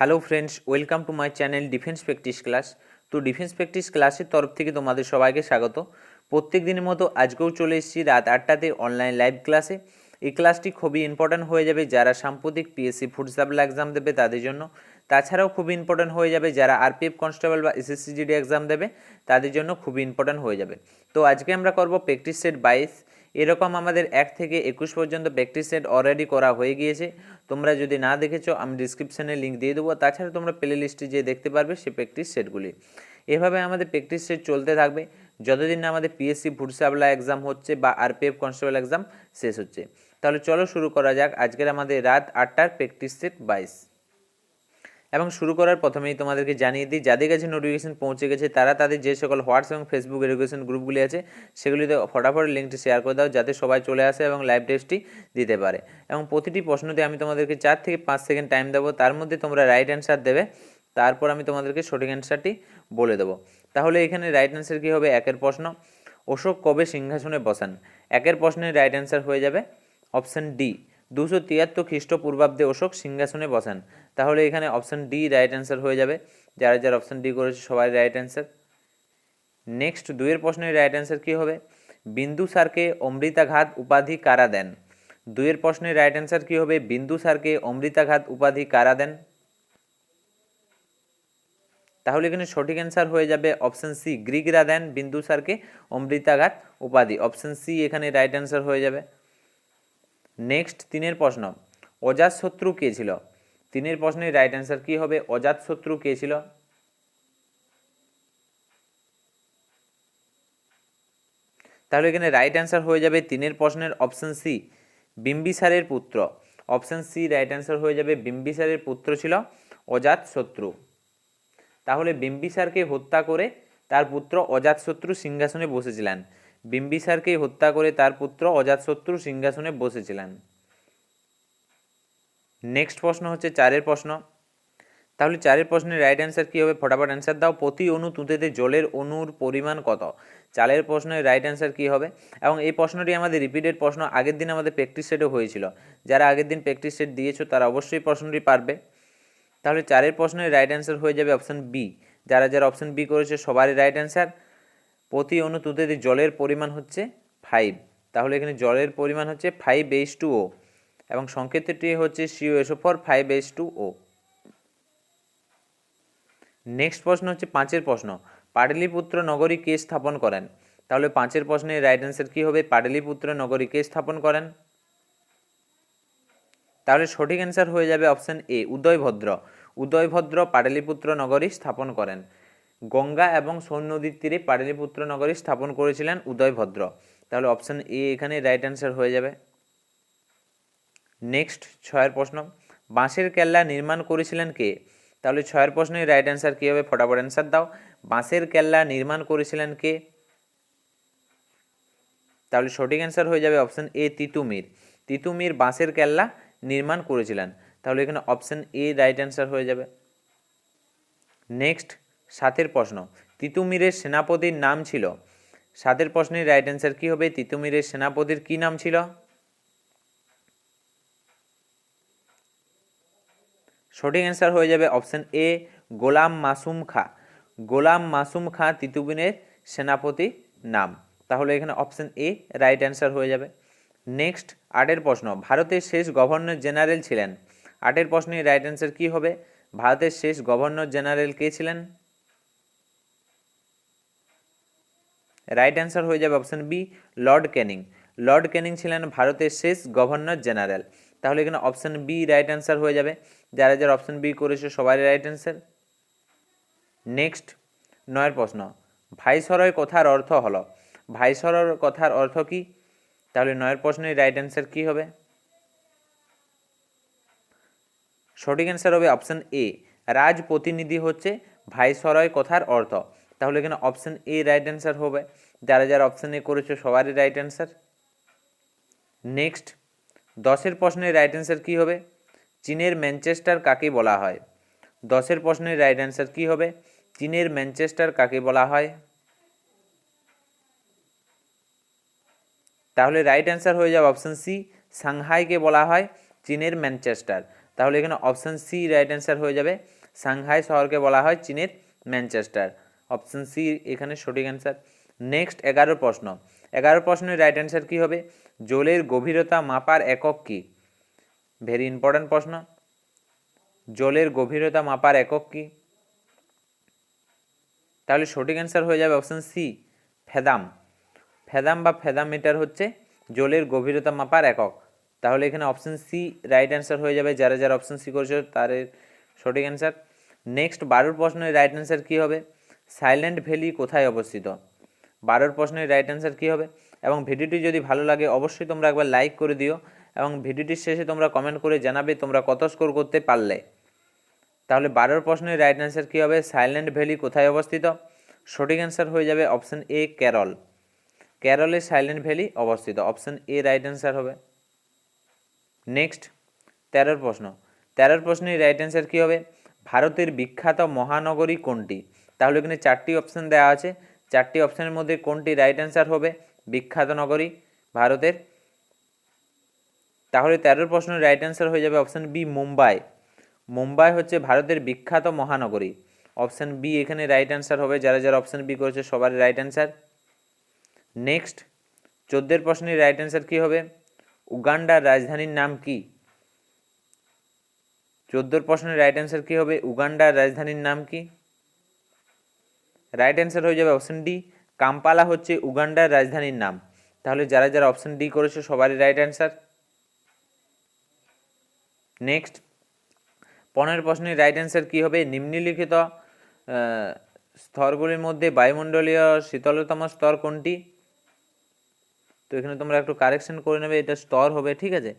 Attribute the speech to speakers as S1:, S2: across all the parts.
S1: Hello friends, welcome to my channel defence practice class. তো defence practice ক্লাসের তরফ থেকে তোমাদের সবাইকে স্বাগত। প্রত্যেক দিনের মতো আজকেও চলে এসেছি রাত আটটাতে অনলাইন লাইভ ক্লাসে এই ক্লাসটি খুবই ইম্পর্ট্যান্ট হয়ে যাবে যারা সাম্প্রতিক পিএসসি ফুড সাপ্লাই এক্সাম দেবে তাদের জন্য। তাছাড়াও খুবই ইম্পর্ট্যান্ট হয়ে যাবে যারা আরপিএফ কনস্টেবল বা এসএসসিজিডি এক্সাম দেবে তাদের জন্য খুবই ইম্পর্ট্যান্ট হয়ে যাবে। তো আজকে আমরা করব প্র্যাকটিস সেট বাইশ এরকম আমাদের এক থেকে একুশ পর্যন্ত প্র্যাকটিস সেট অলরেডি করা হয়ে গিয়েছে। তোমরা যদি না দেখেছ, আমি ডিসক্রিপশানে লিঙ্ক দিয়ে দেবো। তাছাড়া তোমরা প্লে লিস্টে যেয়ে দেখতে পারবে সেই প্র্যাকটিস সেটগুলি এভাবে আমাদের প্র্যাকটিস সেট চলতে থাকবে। যতদিন না আমাদের পিএসসি ফুড সাপ্লাই এক্সাম হচ্ছে বা আরপিএফ কনস্টেবল এক্সাম শেষ হচ্ছে। তাহলে চলো শুরু করা যাক। আজকের আমাদের রাত আটটার প্র্যাকটিস সেট বাইশ। এবং শুরু করার প্রথমেই তোমাদেরকে জানিয়ে দিই, যাদের কাছে নোটিফিকেশন পৌঁছে গেছে, তারা তাদের যে সকল হোয়াটসঅ্যাপ এবং ফেসবুক এডুকেশন গ্রুপগুলি আছে, সেগুলিতে ফটাফট লিঙ্কটি শেয়ার করে দাও, যাতে সবাই চলে আসে এবং লাইভ টেস্টটি দিতে পারে। এবং প্রতিটি প্রশ্নতে আমি তোমাদেরকে চার থেকে পাঁচ সেকেন্ড টাইম দেবো, তার মধ্যে তোমরা রাইট অ্যান্সার দেবে, তারপর আমি তোমাদেরকে সঠিক অ্যান্সারটি বলে দেবো। তাহলে এখানে রাইট অ্যান্সার কী হবে? একের প্রশ্ন, অশোক কবে সিংহাসনে বসান? একের প্রশ্নের রাইট অ্যান্সার হয়ে যাবে অপশান ডি দুশো তিয়াত্তর খ্রিস্টপূর্বাব্দে অশোক সিংহাসনে বসেন। তাহলে এখানে অপশান ডি রাইট অ্যান্সার হয়ে যাবে। যারা যারা অপশান ডি করেছে, সবাই রাইট অ্যান্সার নেক্সট দুইয়ের প্রশ্নের রাইট অ্যান্সার কী হবে? বিন্দু বিন্দুসারকে অমৃতাঘাত উপাধি কারা দেন? দুইয়ের প্রশ্নের রাইট অ্যান্সার কী হবে? বিন্দু বিন্দুসারকে অমৃতাঘাত উপাধি কারা দেন? তাহলে এখানে সঠিক অ্যান্সার হয়ে যাবে অপশান সি গ্রিকরা দেন বিন্দু বিন্দুসারকে অমৃতাঘাত উপাধি। অপশান সি এখানে রাইট অ্যান্সার হয়ে যাবে। নেক্সট তিনের প্রশ্ন অজাতশত্রু কে ছিল? তিনের প্রশ্নের রাইট অ্যান্সার কি হবে? অজাতশত্রু কে ছিল? তাহলে এখানে রাইট অ্যান্সার হয়ে যাবে তিনের প্রশ্নের অপশন সি বিম্বিসারের পুত্র। অপশন সি রাইট অ্যান্সার হয়ে যাবে বিম্বিসারের পুত্র ছিল অজাতশত্রু তাহলে বিম্বিসারকে হত্যা করে তার পুত্র অজাতশত্রু সিংহাসনে বসেছিলেন। বিম্বিসারকে হত্যা করে তার পুত্র অজাতশত্রু সিংহাসনে বসেছিলেন। নেক্সট প্রশ্ন হচ্ছে চারের প্রশ্ন। তাহলে চারের প্রশ্নের রাইট অ্যান্সার কী হবে? ফটাফট অ্যান্সার দাও। প্রতি অণু তুঁতেতে জলের অণুর পরিমাণ কত? চালের প্রশ্নের রাইট অ্যান্সার কী হবে? এবং এই প্রশ্নটি আমাদের রিপিটেড প্রশ্ন আগের দিন আমাদের প্র্যাকটিস সেটে হয়েছিল। যারা আগের দিন প্র্যাকটিস সেট দিয়েছ, তারা অবশ্যই প্রশ্নটি পারবে। তাহলে চারের প্রশ্নের রাইট অ্যান্সার হয়ে যাবে অপশান বি যারা যারা অপশান বি করেছে, সবারই রাইট অ্যান্সার প্রতি অণু তুঁতেতে জলের পরিমাণ হচ্ছে ফাইভ তাহলে এখানে জলের পরিমাণ হচ্ছে ফাইভ এইচ টু ও এবং সংকেতটি হচ্ছে CU SO four five H two O next প্রশ্ন হচ্ছে পাঁচের প্রশ্ন, পাটলিপুত্র নগরী কে স্থাপন করেন? তাহলে পাঁচের প্রশ্নের রাইট অ্যান্সার কী হবে? পাটলিপুত্র নগরী কে স্থাপন করেন? তাহলে সঠিক অ্যান্সার হয়ে যাবে অপশান এ উদয়ভদ্র। উদয়ভদ্র পাটলিপুত্র নগরী স্থাপন করেন। গঙ্গা এবং সোন নদীর তীরে পাটলিপুত্র নগরী স্থাপন করেছিলেন উদয়ভদ্র তাহলে অপশান এ এখানে রাইট অ্যান্সার হয়ে যাবে। নেক্সট ছয়ের প্রশ্ন। বাঁশের কেল্লা নির্মাণ করেছিলেন কে? তাহলে ছয়ের প্রশ্নের রাইট অ্যান্সার কী হবে? ফটাফট অ্যান্সার দাও। বাঁশের কেল্লা নির্মাণ করেছিলেন কে? তাহলে সঠিক অ্যান্সার হয়ে যাবে অপশান এ তিতুমির। তিতুমির বাঁশের কেল্লা নির্মাণ করেছিলেন। তাহলে এখানে অপশান এ রাইট অ্যান্সার হয়ে যাবে। নেক্সট সাতের প্রশ্ন, তিতুমিরের সেনাপতির নাম ছিল? সাতের প্রশ্নের রাইট অ্যান্সার কী হবে? তিতুমিরের সেনাপতির কী নাম ছিল? সঠিক অ্যান্সার হয়ে যাবে অপশান এ গোলাম মাসুম খা। গোলাম মাসুম খা তিতুমিরের সেনাপতি নাম। তাহলে এখানে অপশান এ রাইট অ্যান্সার হয়ে যাবে। নেক্সট আটের প্রশ্ন, ভারতের শেষ গভর্নর জেনারেল ছিলেন? আটের প্রশ্নের রাইট অ্যান্সার কী হবে? ভারতের শেষ গভর্নর জেনারেল কে ছিলেন? রাইট অ্যান্সার হয়ে যাবে option B lord Canning lord Canning ছিলেন ভারতের শেষ গভর্নর জেনারেল তাহলে এখানে অপশান বি রাইট অ্যান্সার হয়ে যাবে। যারা যারা অপশান বি করেছে, সবারই রাইট অ্যান্সার নেক্সট নয়ের প্রশ্ন। ভাইসরয় কথার অর্থ হলো। ভাইসরয় কথার অর্থ কি? তাহলে নয়ের প্রশ্নের রাইট অ্যান্সার কি হবে? সঠিক অ্যান্সার হবে অপশান এ রাজ প্রতিনিধি হচ্ছে ভাইসরয় কথার অর্থ। তাহলে এখানে অপশান এ রাইট অ্যান্সার হবে। যারা যারা অপশান করেছে, সবারই রাইট অ্যান্সার নেক্সট দশের প্রশ্নের রাইট অ্যান্সার কী হবে? চীনের ম্যানচেস্টার কাকে বলা হয়? দশের প্রশ্নের রাইট অ্যান্সার কী হবে? চীনের ম্যানচেস্টার কাকে বলা হয়? তাহলে রাইট অ্যান্সার হয়ে যাবে অপশান সি সাংহাইকে বলা হয় চীনের ম্যানচেস্টার। তাহলে এখানে অপশান সি রাইট অ্যান্সার হয়ে যাবে, সাংহাই শহরকে বলা হয় চীনের ম্যানচেস্টার। অপশান সি এখানে সঠিক অ্যান্সার নেক্সট এগারো প্রশ্ন। এগারো প্রশ্নের রাইট অ্যান্সার কী হবে? জলের গভীরতা মাপার একক কী? ভেরি ইম্পর্ট্যান্ট প্রশ্ন। জলের গভীরতা মাপার একক কী? তাহলে সঠিক অ্যান্সার হয়ে যাবে অপশান সি ফেদাম। ফেদাম বা ফেদামিটার হচ্ছে জলের গভীরতা মাপার একক। তাহলে এখানে অপশান সি রাইট অ্যান্সার হয়ে যাবে, যারা যারা অপশান সি করেছে তার সঠিক অ্যান্সার নেক্সট বারোর প্রশ্নের রাইট অ্যান্সার কী হবে? সাইলেন্ট ভ্যালি কোথায় অবস্থিত? বারোর প্রশ্নের রাইট অ্যান্সার কী হবে? এবং ভিডিওটি যদি ভালো লাগে, অবশ্যই তোমরা একবার লাইক করে দিও এবং ভিডিওটির শেষে তোমরা কমেন্ট করে জানাবে তোমরা কত স্কোর করতে পারলে। তাহলে বারোর প্রশ্নের রাইট অ্যান্সার কী হবে? সাইলেন্ট ভ্যালি কোথায় অবস্থিত? সঠিক অ্যান্সার হয়ে যাবে অপশান এ কেরল কেরলে সাইলেন্ট ভ্যালি অবস্থিত। অপশান এ রাইট অ্যান্সার হবে। নেক্সট তেরোর প্রশ্ন। তেরোর প্রশ্নের রাইট অ্যান্সার কী হবে? ভারতের বিখ্যাত মহানগরী কোনটি? তাহলে এখানে চারটি অপশান দেওয়া আছে। চারটি অপশানের মধ্যে কোনটি রাইট অ্যান্সার হবে? বিখ্যাত নগরী, ভারতের। তাহলে তেরোর প্রশ্নের রাইট অ্যান্সার হয়ে যাবে অপশান বি মুম্বাই। মুম্বাই হচ্ছে ভারতের বিখ্যাত মহানগরী। অপশান বি এখানে রাইট অ্যান্সার হবে, যারা যারা অপশান বি করেছে সবার রাইট অ্যান্সার নেক্সট চোদ্দের প্রশ্নের রাইট অ্যান্সার কী হবে? উগান্ডার রাজধানীর নাম কি? চোদ্দোর প্রশ্নের রাইট অ্যান্সার কী হবে? উগান্ডার রাজধানীর নাম কি? রাইট অ্যান্সার হয়ে যাবে অপশন ডি কাম্পালা হচ্ছে উগান্ডার রাজধানীর নাম। তাহলে যারা যারা অপশন ডি করেছে, সবারই রাইট অ্যান্সার নেক্সট পনেরো প্রশ্নের রাইট অ্যান্সার কী হবে? নিম্নলিখিত স্তরগুলির মধ্যে বায়ুমণ্ডলীয় শীতলতম স্তর কোনটি? তো এখানে তোমরা একটু কারেকশন করে নেবে, এটা স্তর হবে, ঠিক আছে?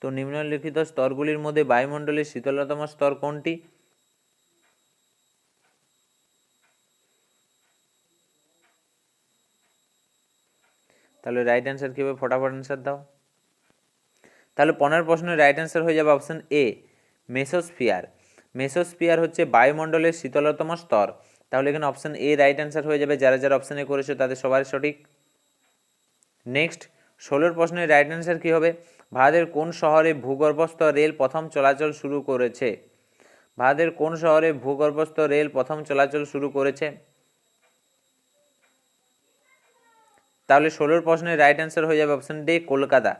S1: তো নিম্নলিখিত স্তরগুলির মধ্যে বায়ুমণ্ডলের শীতলতম স্তর কোনটি? তাহলে রাইট অ্যান্সার কী হবে ফটাফট অ্যান্সার দাও। তাহলে পনেরো প্রশ্নের রাইট অ্যান্সার হয়ে যাবে অপশান এ মেসোস্ফিয়ার মেসোস্ফিয়ার হচ্ছে বায়ুমণ্ডলের শীতলতম স্তর। তাহলে এখানে অপশান এ রাইট অ্যান্সার হয়ে যাবে। যারা যারা অপশান এ করেছ, তাদের সবার সঠিক। নেক্সট ষোলোর প্রশ্নের রাইট অ্যান্সার কী হবে? ভারতের কোন শহরে ভূগর্ভস্থ রেল প্রথম চলাচল শুরু করেছে? ভারতের কোন শহরে ভূগর্ভস্থ রেল প্রথম চলাচল শুরু করেছে? তাহলে ষোলোর প্রশ্নের রাইট অ্যান্সার হয়ে যাবে option D Kolkata.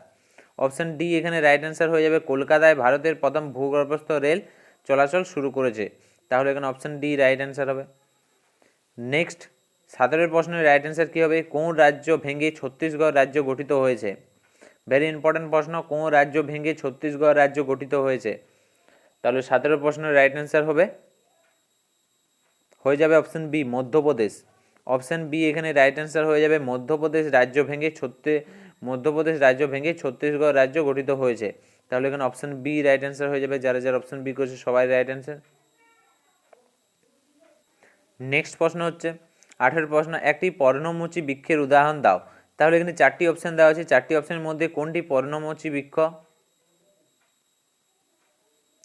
S1: Option D এখানে রাইট অ্যান্সার হয়ে যাবে কলকাতায় ভারতের প্রথম ভূগর্ভস্থ রেল চলাচল শুরু করেছে। তাহলে এখানে অপশান ডি রাইট অ্যান্সার হবে। নেক্সট সতেরোর প্রশ্নের রাইট অ্যান্সার কী হবে? কোন রাজ্য ভেঙে ছত্তিশগড় রাজ্য গঠিত হয়েছে? ভেরি ইম্পর্ট্যান্ট প্রশ্ন, কোন রাজ্য ভেঙে ছত্তিশগড় রাজ্য গঠিত হয়েছে? তাহলে সতেরো প্রশ্নের রাইট অ্যান্সার হবে। হয়ে যাবে option B Madhya Pradesh. Option B, এখানে রাইট অ্যান্সার হয়ে যাবে, মধ্যপ্রদেশ রাজ্য ভেঙে ছত্তি, মধ্যপ্রদেশ রাজ্য ভেঙে ছত্তিশগড় রাজ্য গঠিত হয়েছে। তাহলে এখানে অপশান বি রাইট অ্যান্সার হয়ে যাবে, যারা যারা অপশান বি করেছে, সবাই রাইট অ্যান্সার নেক্সট প্রশ্ন হচ্ছে, আঠেরো প্রশ্ন, একটি পর্ণমোচী বৃক্ষের উদাহরণ দাও। তাহলে এখানে চারটি অপশান দেওয়া আছে, চারটি অপশানের মধ্যে কোনটি পর্ণমোচী বৃক্ষ?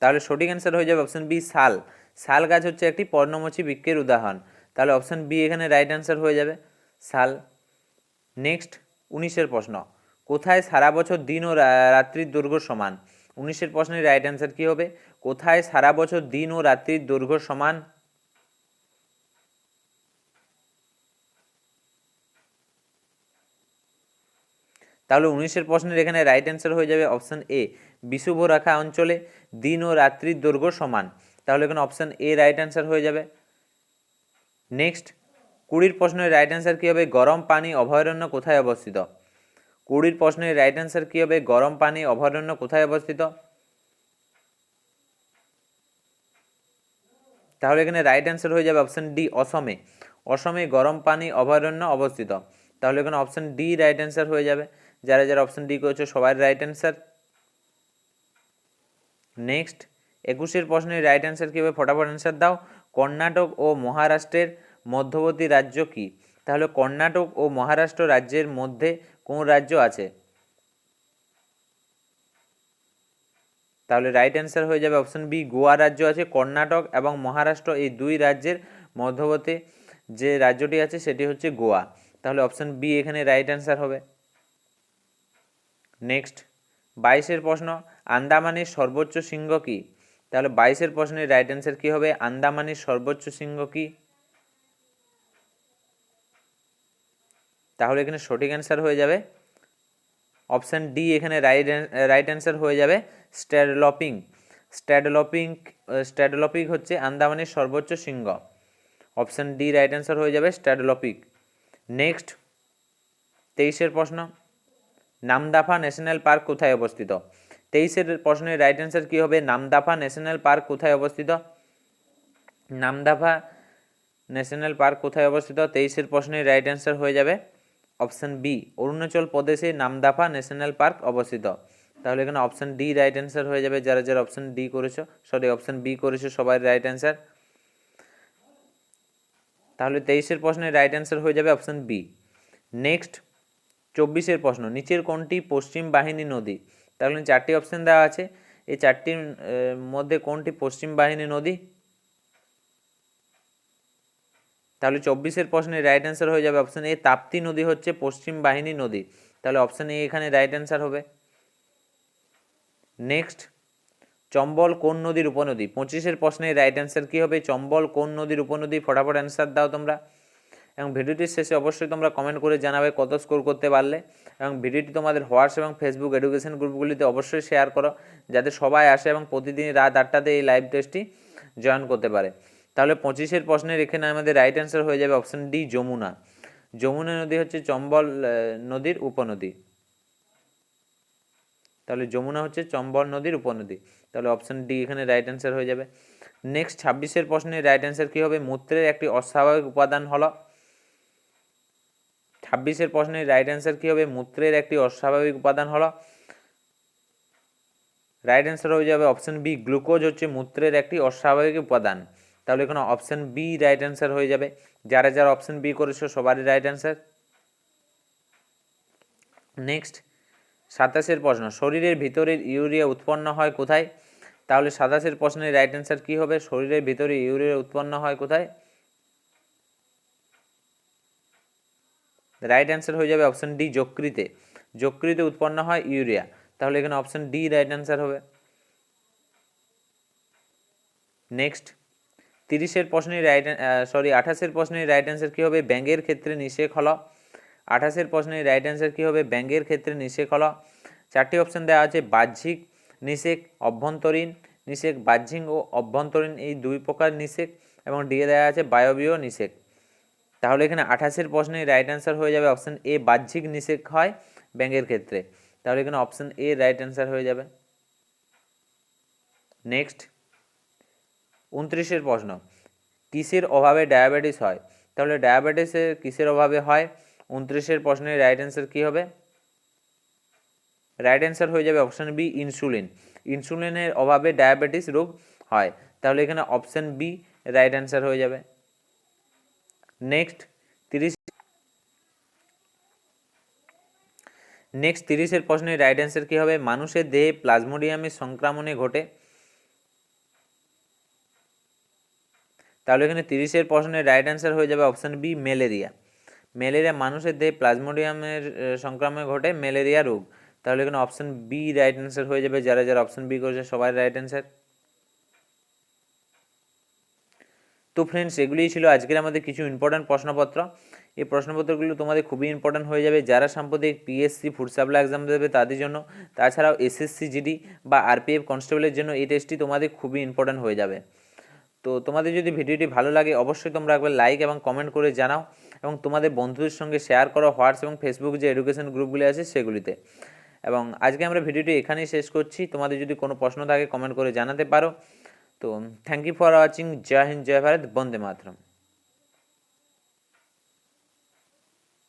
S1: তাহলে সঠিক অ্যান্সার হয়ে যাবে অপশান বি শাল। শাল গাছ হচ্ছে একটি পর্ণমোচী বৃক্ষের উদাহরণ। তাহলে অপশান বি এখানে রাইট অ্যান্সার হয়ে যাবে। শাল নেক্সট উনিশের প্রশ্ন। কোথায় সারা বছর দিন ও রাত্রির দৈর্ঘ্য সমান? উনিশের প্রশ্নের রাইট অ্যান্সার কী হবে? কোথায় সারা বছর দিন ও রাত্রির দৈর্ঘ্য সমান? তাহলে উনিশের প্রশ্নের এখানে রাইট অ্যান্সার হয়ে যাবে অপশান এ বিষুভ রাখা অঞ্চলে দিন ও রাত্রির দৈর্ঘ্য সমান। তাহলে এখানে অপশান এ রাইট অ্যান্সার হয়ে যাবে। নেক্সট, কুড়ির প্রশ্নের রাইট অ্যান্সার কী হবে? গরম পানি, অভয়ারণ্য কোথায় অবস্থিত? কুড়ির প্রশ্নের রাইট অ্যান্সার কী হবে? গরম পানি, অভয়ারণ্য কোথায় অবস্থিত? তাহলে এখানে রাইট অ্যান্সার হয়ে যাবে অপশান ডি অসমে। অসমে গরম পানি, অভয়ারণ্য অবস্থিত। তাহলে এখানে অপশান ডি রাইট অ্যান্সার হয়ে যাবে। যারা যারা অপশান ডি করেছ, সবার রাইট অ্যান্সার নেক্সট একুশের প্রশ্নের রাইট অ্যান্সার কী হবে? ফটাফট অ্যান্সার দাও। কর্ণাটক ও মহারাষ্ট্রের মধ্যবর্তী রাজ্য কি? তাহলে কর্ণাটক ও মহারাষ্ট্র রাজ্যের মধ্যে কোন রাজ্য আছে? তাহলে রাইট অ্যান্সার হয়ে যাবে অপশন বি গোয়া রাজ্য আছে, কর্ণাটক এবং মহারাষ্ট্র এই দুই রাজ্যের মধ্যবর্তী যে রাজ্যটি আছে সেটি হচ্ছে গোয়া। তাহলে অপশন বি এখানে রাইট অ্যান্সার হবে। নেক্সট বাইশের প্রশ্ন, আন্দামানের সর্বোচ্চ শৃঙ্গ কি? তাহলে বাইশের প্রশ্নের রাইট অ্যান্সার কি হবে? আন্দামানের সর্বোচ্চ শৃঙ্গ কি? তাহলে এখানে সঠিক অ্যান্সার হয়ে যাবে। অপশান ডি এখানে রাইট রাইট অ্যান্সার হয়ে যাবে স্ট্যাডলপিং স্ট্যাডলপিং স্ট্যাডলপিক হচ্ছে আন্দামানের সর্বোচ্চ শৃঙ্গ। অপশান ডি রাইট অ্যান্সার হয়ে যাবে স্ট্যাডলপিক নেক্সট তেইশের প্রশ্ন। নামদাফা ন্যাশনাল পার্ক কোথায় অবস্থিত? তেইশের প্রশ্নের রাইট অ্যান্সার কী হবে? নামদাফা ন্যাশনাল পার্ক কোথায় অবস্থিত? নামদাফা ন্যাশনাল পার্ক কোথায় অবস্থিত? তেইশের প্রশ্নের রাইট অ্যান্সার হয়ে যাবে অপশান বি অরুণাচল প্রদেশে নামদাফা ন্যাশনাল পার্ক অবস্থিত। তাহলে এখানে অপশান ডি রাইট অ্যান্সার হয়ে যাবে, যারা যারা অপশান ডি করেছ সরি অপশান বি করেছ সবাই রাইট অ্যান্সার তাহলে তেইশের প্রশ্নের রাইট অ্যান্সার হয়ে যাবে অপশান বি নেক্সট চব্বিশের প্রশ্ন, নিচের কোনটি পশ্চিম বাহিনী নদী? তাহলে চারটি অপশান দেওয়া আছে। এই চারটির মধ্যে কোনটি পশ্চিম বাহিনী নদী? তাহলে চব্বিশের প্রশ্নে রাইট অ্যান্সার হয়ে যাবে অপশান এ। তাপ্তি নদী হচ্ছে পশ্চিম বাহিনী নদী। তাহলে অপশান এ এখানে রাইট অ্যান্সার হবে। নেক্সট চম্বল কোন নদীর উপনদী? পঁচিশের প্রশ্নে রাইট অ্যান্সার কী হবে? চম্বল কোন নদীর উপনদী? ফটাফট অ্যান্সার দাও তোমরা। এবং ভিডিওটির শেষে অবশ্যই তোমরা কমেন্ট করে জানাবে কত স্কোর করতে পারলে এবং ভিডিওটি তোমাদের হোয়াটস এবং ফেসবুক এডুকেশন গ্রুপগুলিতে অবশ্যই শেয়ার করো, যাতে সবাই আসে এবং প্রতিদিন রাত আটটাতে এই লাইভ টেস্টটি জয়েন করতে পারে। তাহলে পঁচিশের প্রশ্নের এখানে আমাদের রাইট অ্যান্সার হয়ে যাবে অপশান ডি যমুনা। যমুনা নদী হচ্ছে চম্বল নদীর উপনদী। তাহলে যমুনা হচ্ছে চম্বল নদীর উপনদী। তাহলে অপশান ডি এখানে রাইট অ্যান্সার হয়ে যাবে। নেক্সট ছাব্বিশের প্রশ্নের রাইট অ্যান্সার কী হবে? মূত্রের একটি অস্বাভাবিক উপাদান হলো ছাব্বিশের প্রশ্নের রাইট অ্যান্সার কী হবে? মূত্রের একটি অস্বাভাবিক উপাদান হলো। রাইট অ্যান্সার হয়ে যাবে অপশন বি গ্লুকোজ হচ্ছে মূত্রের একটি অস্বাভাবিক উপাদান। তাহলে এখানে অপশন বি রাইট অ্যান্সার হয়ে যাবে। যারা যারা অপশন বি করেছ, সবারই রাইট অ্যান্সার নেক্সট সাতাশের প্রশ্ন, শরীরের ভিতরের ইউরিয়া উৎপন্ন হয় কোথায়? তাহলে সাতাশের প্রশ্নের রাইট অ্যান্সার কী হবে? শরীরের ভিতরে ইউরিয়া উৎপন্ন হয় কোথায়? রাইট অ্যান্সার হয়ে যাবে অপশন ডি যকৃতে। যকৃতে উৎপন্ন হয় ইউরিয়া তাহলে এখানে অপশন ডি রাইট অ্যান্সার হবে। নেক্সট তিরিশের প্রশ্নের রাইট সরি আঠাশের প্রশ্নের রাইট অ্যান্সার কী হবে? ব্যাঙ্গের ক্ষেত্রে নিষেক হলো। আঠাশের প্রশ্নের রাইট অ্যান্সার কী হবে? ব্যাঙ্গের ক্ষেত্রে নিষেক হলো। চারটি অপশান দেওয়া আছে, বাহ্যিক নিষেক, অভ্যন্তরীণ নিষেক, বাহ্যিক ও অভ্যন্তরীণ, এই দুই প্রকার নিষেক। এবং ডিএ দেওয়া আছে, বায়বীয় নিষেক। তাহলে এখানে আঠাশের প্রশ্নের রাইট অ্যান্সার হয়ে যাবে অপশান এ বাহ্যিক নিষেক হয় ব্যাঙ্গের ক্ষেত্রে। তাহলে এখানে অপশান এ রাইট অ্যান্সার হয়ে যাবে। নেক্সট উনত্রিশের প্রশ্ন, কিসের অভাবে ডায়াবেটিস হয়? তাহলে ডায়াবেটিসের কিসের অভাবে হয়? উনত্রিশের প্রশ্নের রাইট অ্যান্সার কী হবে? রাইট অ্যান্সার হয়ে যাবে অপশান বি ইনসুলিন ইনসুলিনের অভাবে ডায়াবেটিস রোগ হয়। তাহলে এখানে অপশান বি রাইট অ্যান্সার হয়ে যাবে। নেক্সট তিরিশ নেক্সট তিরিশের প্রশ্নের রাইট অ্যান্সার কী হবে? মানুষের দেহে প্লাজমোডিয়ামের সংক্রমণে ঘটে। তাহলে এখানে তিরিশের প্রশ্নের রাইট অ্যান্সার হয়ে যাবে অপশান বি ম্যালেরিয়া ম্যালেরিয়া মানুষের দেহে প্লাজমোডিয়ামের সংক্রমণে ঘটে ম্যালেরিয়া রোগ। তাহলে এখানে অপশান বি রাইট অ্যান্সার হয়ে যাবে। যারা যারা অপশান বি করেছে, সবাই রাইট অ্যান্সার তো ফ্রেন্ডস এগুলিই ছিল আজকের আমাদের কিছু ইম্পর্ট্যান্ট প্রশ্নপত্র। এই প্রশ্নপত্রগুলো তোমাদের খুবই ইম্পর্ট্যান্ট হয়ে যাবে। যারা সাম্প্রতিক পিএসসি ফুড সাপ্লাই এক্সাম দেবে তাদের জন্য, তাছাড়াও এসএসসি জিডি বা আরপিএফ কনস্টেবলের জন্য এই টেস্টটি তোমাদের খুবই ইম্পর্ট্যান্ট হয়ে যাবে। তো তোমাদের যদি ভিডিওটি ভালো লাগে, অবশ্যই তোমরা একবার লাইক এবং কমেন্ট করে জানাও এবং তোমাদের বন্ধুদের সঙ্গে শেয়ার করো হোয়াটস এবং ফেসবুক যে এডুকেশন গ্রুপগুলি আছে সেগুলিতে। এবং আজকে আমরা ভিডিওটি এখানেই শেষ করছি। তোমাদের যদি কোনো প্রশ্ন থাকে কমেন্ট করে জানাতে পারো। তো থ্যাংক ইউ ফর ওয়াচিং জয় হিন্দ জয় ভারত বন্দে মাতরম